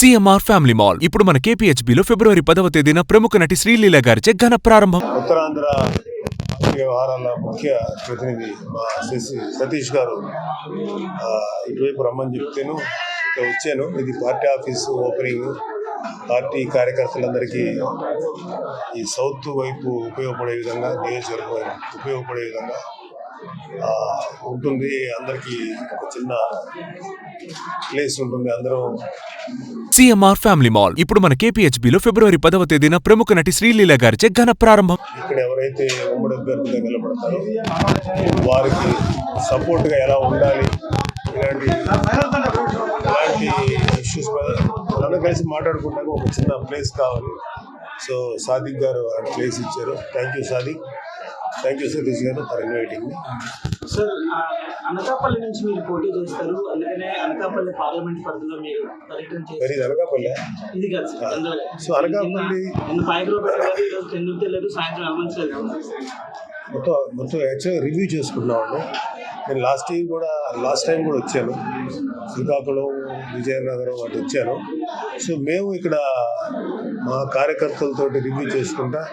CMR family mall ఇప్పుడు మన కేపీహెచ్బీలో ఫిబ్రవరి పదవ తేదీన ప్రముఖ నటి శ్రీలీల గారిచే ఘన ప్రారంభం. ఉత్తరాంధ్ర వ్యవహారాల ముఖ్య ప్రతినిధి మా శశి సతీష్ గారు ఇటువైపు రమ్మని చెప్తేను ఇక్కడ వచ్చాను. ఇది పార్టీ ఆఫీస్ ఓపెనింగ్. పార్టీ కార్యకర్తలందరికీ ఈ సౌత్ వైపు ఉపయోగపడే విధంగా నియోజకవర్గం ఉపయోగపడే విధంగా ఉంటుంది. అందరికీ ఒక చిన్న ప్లేస్ ఉంటుంది. అందరూ సిఎంఆర్ ఫ్యామిలీ మాల్. ఇప్పుడు మన కేపీహెచ్బీలో ఫిబ్రవరి పదవ తేదీన ప్రముఖ నటి శ్రీలీల గారిచే ఘన ప్రారంభం. ఇక్కడ ఎవరైతే ఉమ్మడి అభ్యర్థిగా నిలబడతారో వారికి సపోర్ట్గా ఎలా ఉండాలి ఇలాంటి ఇలాంటి ఇష్యూస్ మీద అందరూ కలిసి మాట్లాడుకుంటాక ఒక చిన్న ప్లేస్ కావాలి. సో సాదిక్ గారు ఆ ప్లేస్ ఇచ్చారు. Thank you Sadiq thank you Satish గారు ఫర్ ఇన్వైటింగ్ సార్ ఆ, అనకాపల్లి నుంచి మీరు పోటీ చేస్తారు. అందుకనే అనకాపల్లి పార్లమెంట్ పరిధిలో మీరు పర్యటన చేస్తారు. అనకాపల్లి? ఇది కాదు సార్. సో అనకాపల్లి- నిన్న- పాయకులో పెట్టారు ఈరోజు తెలియదు సాయంత్రం వెళ్ళమంచలేదు మొత్తం మొత్తం యాక్చువల్గా రివ్యూ చేసుకున్నామండి నేను లాస్ట్ ఇయర్ కూడా లాస్ట్ టైం కూడా వచ్చాను. శ్రీకాకుళం విజయనగరం అటు వచ్చాను. సో మేము ఇక్కడ మా కార్యకర్తలతో రివ్యూ చేసుకుంటా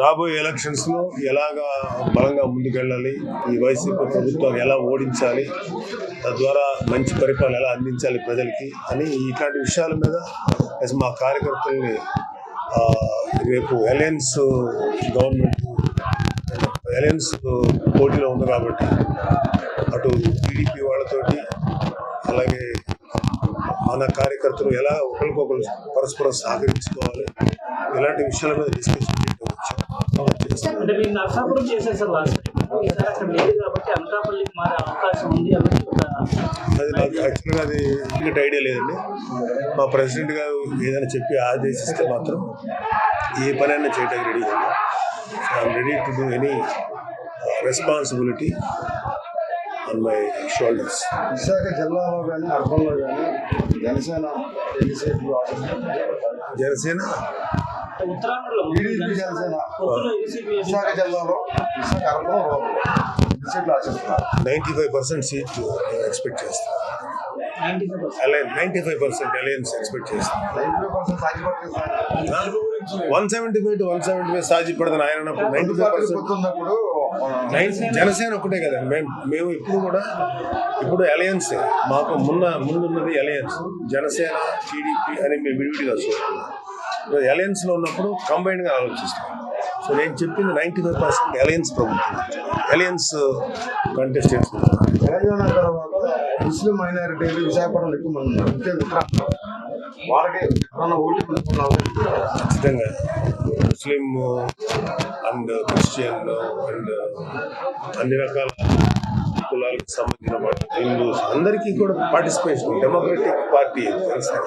రాబోయే ఎలక్షన్స్లో ఎలాగా బలంగా ముందుకెళ్ళాలి? ఈ వైసీపీ ప్రభుత్వం ఎలా ఓడించాలి? తద్వారా మంచి పరిపాలన ఎలా అందించాలి ప్రజలకి అని ఇట్లాంటి విషయాల మీద మా కార్యకర్తల్ని రేపు అలయన్స్ గవర్నమెంట్ అలయన్స్ పోటీలో ఉంది కాబట్టి అటు టీడీపీ వాళ్ళతోటి అలాగే మన కార్యకర్తలు ఎలా ఒకరికొకరు పరస్పరం సహకరించుకోవాలి? ఇలాంటి విషయాల మీద డిస్కషన్ అంటే మీరు నర్సాపురం చేశారు సార్ లాస్ట్ టైం ఈసారి అక్కడ లేదు కాబట్టి అనకాపల్లికి మారే అవకాశం ఉంది ఒక అది నాకు యాక్చువల్గా అది ఇంకటి ఐడియా లేదండి. మా ప్రెసిడెంట్ గారు ఏదైనా చెప్పి ఆదేశిస్తే మాత్రం ఏ పనైనా చేయడానికి ready I'm ready to do any responsibility on my shoulders Visakha జిల్లాలో కానీ అర్బన్లో కానీ జనసేన జనసేన? టీడీపీ జనసేన. సీట్లు విశాఖ జిల్లాలో విశాఖ సీట్లు ఆశిస్తున్నారు ninety five percent seat expect చేస్తాను ninety five percent. Alliance ninety five percent alliance expect చేస్తాను నైన్టీ ఫైవ్ పర్సెంట్ సాధ్యపడుతుంది one seventy five to one seventy five సాధ్య పడదని ఆయన అన్నప్పుడు నైంటీ ఫైవ్ పర్సెంట్ జనసేన ఒకటే కదా. మేము మేము ఇప్పుడు కూడా ఇప్పుడు అలయన్స్. మాకు మున్న ముందున్నది అలయన్స్. జనసేన టీడీపీ అని మేము విడివిడిగా చూస్తున్నాం. అలయన్స్లో ఉన్నప్పుడు కంబైన్గా ఆలోచిస్తాం. సో నేను చెప్పింది నైంటీ ఫైవ్ పర్సెంట్ అలయన్స్ ప్రభుత్వం అలయన్స్ కంటెస్టెంట్స్ తెలంగాణ తర్వాత ముస్లిం మైనారిటీలు విశాఖపట్నంలో ఎక్కువ మంది వాళ్ళకి ఓటు ఖచ్చితంగా. ముస్లిం అండ్ క్రిస్టియన్ అండ్ అన్ని రకాల కులాలకు సంబంధించిన వాళ్ళు హిందూస్ అందరికీ కూడా participation democratic party Janasena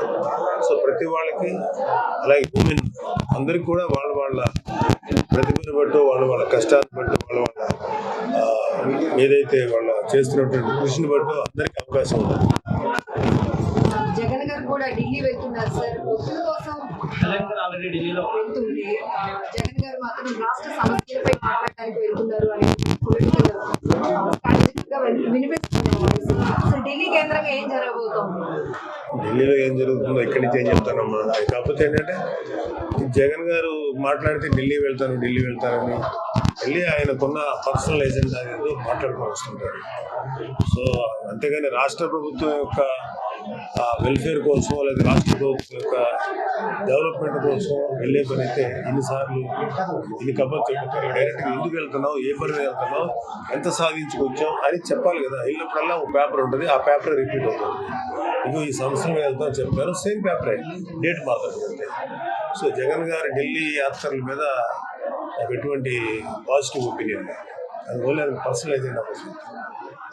so ప్రతి వాళ్ళకి అలాగే ఉమెన్ అందరికీ కూడా వాళ్ళ వాళ్ళ ప్రతిభను బట్టు వాళ్ళ వాళ్ళ కష్టాన్ని బట్టు వాళ్ళ వాళ్ళ ఏదైతే వాళ్ళ చేస్తున్నటువంటి కృషిని బట్టు అందరికీ అవకాశం ఉంది జగన్ గారు కూడా ఢిల్లీ వెళ్తున్నారు సార్. ఒత్తిడి కోసం జగన్ గారు మాత్రం రాష్ట్ర సమస్యలపై మాట్లాడడానికి వెళ్తున్నారు అని పొలిటికల్ ఏం జరగబోతోంది? ఢిల్లీలో ఏం జరుగుతుందో ఇక్కడి నుంచి ఏం చెప్తానమ్మా? అది కాకపోతే ఏంటంటే జగన్ గారు మాట్లాడితే ఢిల్లీ వెళ్తాను ఢిల్లీ వెళ్తానని వెళ్ళి ఆయనకున్న పర్సనల్ ఏజెండా ఏదో మాట్లాడుకోవాల్సి వస్తుంటారు సో అంతేగాని రాష్ట్ర ప్రభుత్వం యొక్క వెల్ఫేర్ కోసం లేదా రాష్ట్ర ప్రభుత్వం యొక్క డెవలప్మెంట్ కోసం వెళ్ళే పని అయితే ఇన్నిసార్లు ఇన్ని కబర్ చెప్పారు డైరెక్ట్గా ఎందుకు వెళ్తున్నావు ఏ పని వెళ్తున్నావు ఎంత సాధించుకొచ్చావు అని చెప్పాలి కదా. వెళ్ళినప్పుడల్లా ఒక పేపర్ ఉంటుంది ఆ పేపర్ రిపీట్ అవుతుంది. ఇగో ఈ సంవత్సరం వెళ్తాం చెప్పారు సేమ్ పేపరే డేట్ మాత్రమే అంతే. సో జగన్ గారి ఢిల్లీ యాత్రల మీద నాకు ఎటువంటి పాజిటివ్ ఒపీనియన్ అది పర్సనల్ ఏజెండా కోసం.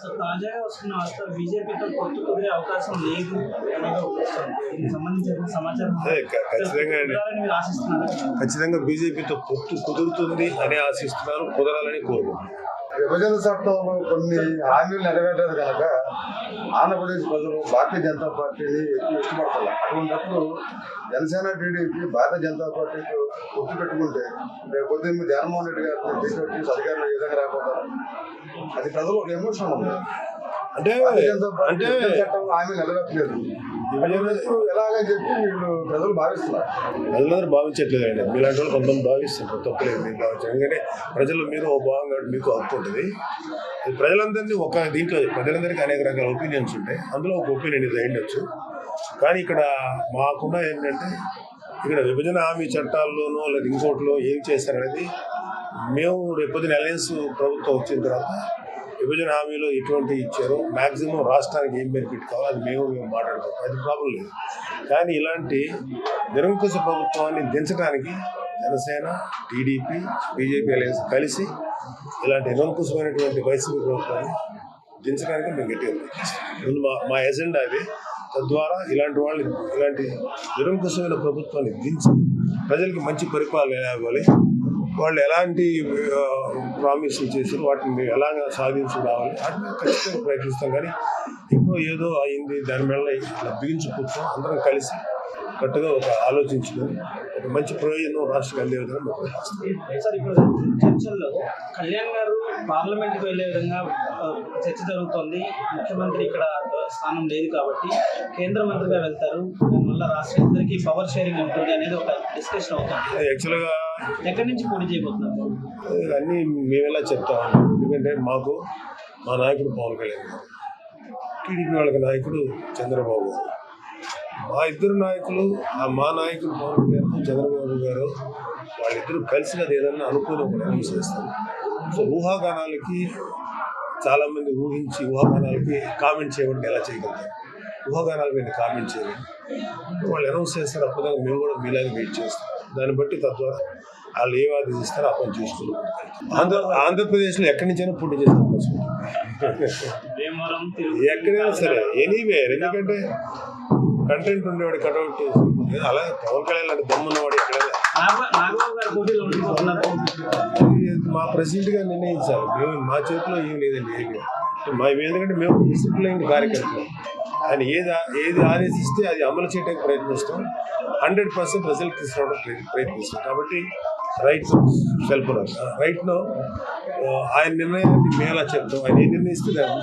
సో తాజాగా వస్తున్న వార్త బీజేపీతో పొత్తు కుదిరే అవకాశం లేదు అనేది ఒక వస్తుంది. దీనికి సంబంధించిన సమాచారం అదే ఖ- ఖచ్చితంగా ఖచ్చితంగా బీజేపీతో పొత్తు కుదురుతుంది అని ఆశిస్తున్నారు కుదరాలని కోరుకుంటున్నారు. విభజన చట్టంలో కొన్ని హామీలు నెరవేరలేదు కనుక ఆంధ్రప్రదేశ్ ప్రజలు భారతీయ జనతా పార్టీని ఎక్కువ ఇష్టపడతారు అటువంటిప్పుడు జనసేన టీడీపీ భారతీయ జనతా పార్టీకి పొత్తు పెట్టుకుంటే రేపు పొద్దున్న జగన్మోహన్ రెడ్డి గారిని తీసుకొచ్చి అధికారులు ఏ విధంగా రాకపోతారు? అది ప్రజలు ఒక ఎమోషన్ ఉంది. అంటే జనతా పార్టీ చట్టం హామీ నెరవేర్చలేదు ఎలాగని చెప్పి వీళ్ళు ప్రజలు భావిస్తున్నారు. ప్రజలందరూ భావించట్లేదండి. మీలాంటి వాళ్ళు కొంతమంది భావిస్తారు తప్పలేదు మీరు భావించారు. ఎందుకంటే ప్రజలు మీరు ఓ భాగం కాబట్టి మీకు హక్కు ఉంటుంది. ప్రజలందరినీ ఒక దీంట్లో ప్రజలందరికీ అనేక రకాల ఒపీనియన్స్ ఉంటాయి. అందులో ఒక ఒపీనియన్ ఇది అయ్యుండొచ్చు. కానీ ఇక్కడ మాకున్న ఏంటంటే ఇక్కడ విభజన హామీ చట్టాల్లోనో లేదా ఇంకోటిలో ఏం చేస్తారనేది మేము రేపొద్దున అలయన్స్ ప్రభుత్వం వచ్చిన తర్వాత విభజన హామీలో ఎటువంటి ఇచ్చారో. మ్యాక్సిమం రాష్ట్రానికి ఏం బెనిఫిట్ కావాలో అది మేము మేము మాట్లాడుకుంటాం అది ప్రాబ్లం లేదు. కానీ ఇలాంటి నిరంకుశ ప్రభుత్వాన్ని దించడానికి జనసేన టీడీపీ బీజేపీ అలయన్స్ కలిసి ఇలాంటి నిరంకుశమైనటువంటి వైసీపీ ప్రభుత్వాన్ని దించడానికి మేము గట్టిగా ముందు మా మా ఎజెండా అది. తద్వారా ఇలాంటి వాళ్ళు ఇలాంటి నిరంకుశమైన ప్రభుత్వాన్ని దించి ప్రజలకి మంచి పరిపాలన ఇవ్వాలి. వాళ్ళు ఎలాంటి ప్రామిస్లు చేశారు వాటిని ఎలాగ సాధించి రావాలి వాటిని ఖచ్చితంగా ప్రయత్నిస్తాం. కానీ ఇప్పుడు ఏదో అయింది దాని మీద ఇట్లా బిగించుకుంటాం అందరం కలిసి కరెక్ట్గా ఒక ఆలోచించుకొని ఒక మంచి ప్రయోజనం రాష్ట్రానికి అందే విధంగా సార్ ఇప్పుడు చర్చల్లో కళ్యాణ్ గారు పార్లమెంట్కు వెళ్ళే విధంగా చర్చ జరుగుతోంది. ముఖ్యమంత్రి ఇక్కడ స్థానం లేదు కాబట్టి కేంద్ర మంత్రిగా వెళ్తారు. దానివల్ల రాష్ట్రానికి పవర్ షేరింగ్ ఉంటుంది అనేది ఒక డిస్కషన్ అవుతుంది. యాక్చువల్గా ఎక్కడి నుంచి పోటీ చేయబోతున్నారు? అన్నీ మేమెలా ఎలా చెప్తాం. ఎందుకంటే మాకు మా నాయకుడు పవన్ కళ్యాణ్ గారు. టీడీపీ వాళ్ళకి నాయకుడు చంద్రబాబు. గారు మా ఇద్దరు నాయకులు ఆ మా నాయకుడు పవన్ కళ్యాణ్ చంద్రబాబు గారు వాళ్ళిద్దరూ కలిసినది ఏదన్నా అనుకుని ఒక నిర్ణయం చేస్తారు. సో ఊహాగానాలకి చాలామంది ఊహించి ఊహాగానాలకి కామెంట్ చేయడానికి ఎలా చేయగలుగుతారు? ఊహాగానాల మీద కామెంట్ చేయలేదు వాళ్ళు అనౌన్స్ చేస్తారు అప్పుడు మేము కూడా మీలాగే వెయిట్ చేస్తాం. దాన్ని బట్టి తద్వారా వాళ్ళు ఏ ఆదేశిస్తారో ఆ పని చూసుకుని ఆంధ్ర ఆంధ్రప్రదేశ్లో ఎక్కడి నుంచైనా పోటీ చేసే అవకాశం ఉంది. భీమవరం తిరుగు ఎక్కడైనా సరే ఎనీవే ఎందుకంటే కంటెంట్ ఉండేవాడు కటౌట్ అలాగే పవన్ కళ్యాణ్ లాంటి దమ్మున్నవాడు ఎక్కడైనా గారు మా ప్రెసిడెంట్గా నిర్ణయించాలి మేము మా చేతిలో ఏం లేదండి మా ఎందుకంటే మేము డిసిప్లైన్ కార్యకర్తలు. ఆయన ఏది ఏది ఆదేశిస్తే అది అమలు చేయడానికి ప్రయత్నిస్తాం. హండ్రెడ్ పర్సెంట్ రిజల్ట్ తీసుకోవడానికి ప్రయత్నిస్తాం. కాబట్టి రైట్ సెల్ఫ్ రైట్ను ఆయన నిర్ణయాన్ని మేము ఎలా చెప్తాం. ఆయన ఏ నిర్ణయిస్తే దాన్ని